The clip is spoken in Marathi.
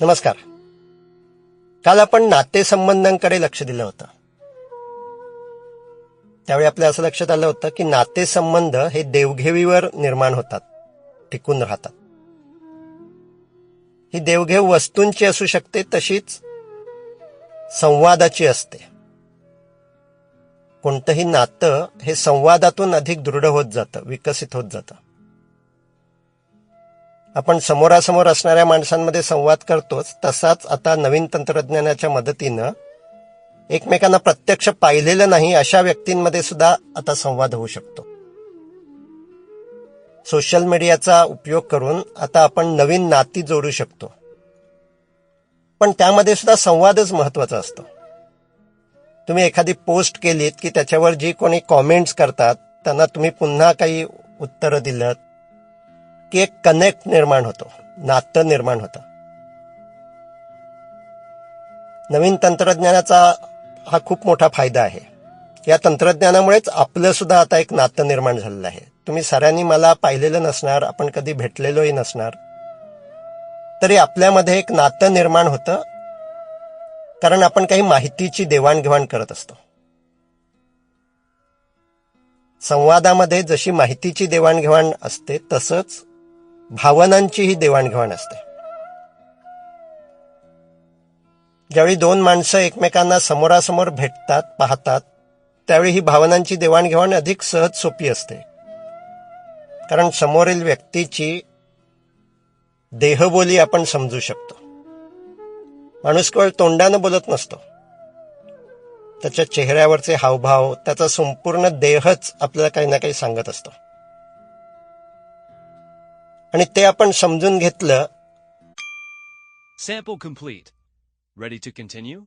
नमस्कार. काल आपण नातेसंबंधांकडे लक्ष दिलं होतं. त्यावेळी आपल्या असं लक्षात आलं होतं की नातेसंबंध हे देवघेवीवर निर्माण होतात टिकून राहतात. ही देवघेव वस्तूंची असू शकते तशीच संवादाची असते. कोणतंही नातं हे संवादातून अधिक दृढ होत जातं विकसित होत जातं. आपण समोरासमोर असणाऱ्या माणसांमध्ये संवाद करतोच तसाच आता नवीन तंत्रज्ञानाच्या मदतीनं एकमेकांना प्रत्यक्ष पाहिलेलं नाही अशा व्यक्तींमध्ये सुद्धा आता संवाद होऊ शकतो. सोशल मीडियाचा उपयोग करून आता आपण नवीन नाती जोडू शकतो. पण त्यामध्ये सुद्धा संवादच महत्त्वाचा असतो. तुम्ही एखादी पोस्ट केलीत की त्याच्यावर जी कोणी कॉमेंट्स करतात त्यांना तुम्ही पुन्हा काही उत्तरं दिलं की एक कनेक्ट निर्माण होतो नातं निर्माण होतं. नवीन तंत्रज्ञानाचा हा खूप मोठा फायदा आहे. या तंत्रज्ञानामुळेच आपलं सुद्धा आता एक नातं निर्माण झालेलं आहे. तुम्ही सरांनी मला पाहिलेलं नसणार आपण कधी भेटलेलोही नसणार. तरी आपल्यामध्ये एक नातं निर्माण होतं कारण आपण काही माहितीची देवाणघेवाण करत असतो. संवादामध्ये जशी माहितीची देवाणघेवाण असते तसंच भावनांचीही देवाणघेवाण असते. ज्यावेळी दोन माणसं एकमेकांना समोरासमोर भेटतात पाहतात त्यावेळी ही भावनांची देवाणघेवाण अधिक सहज सोपी असते. कारण समोरील व्यक्तीची देहबोली आपण समजू शकतो. माणूस केवळ तोंडानं बोलत नसतो. त्याच्या चेहऱ्यावरचे हावभाव त्याचा संपूर्ण देहच आपल्याला काही ना काही सांगत असतो. आणि ते आपण समजून घेतलं. सॅम्पू कंप्लीट रेडी टू कंटिन्यू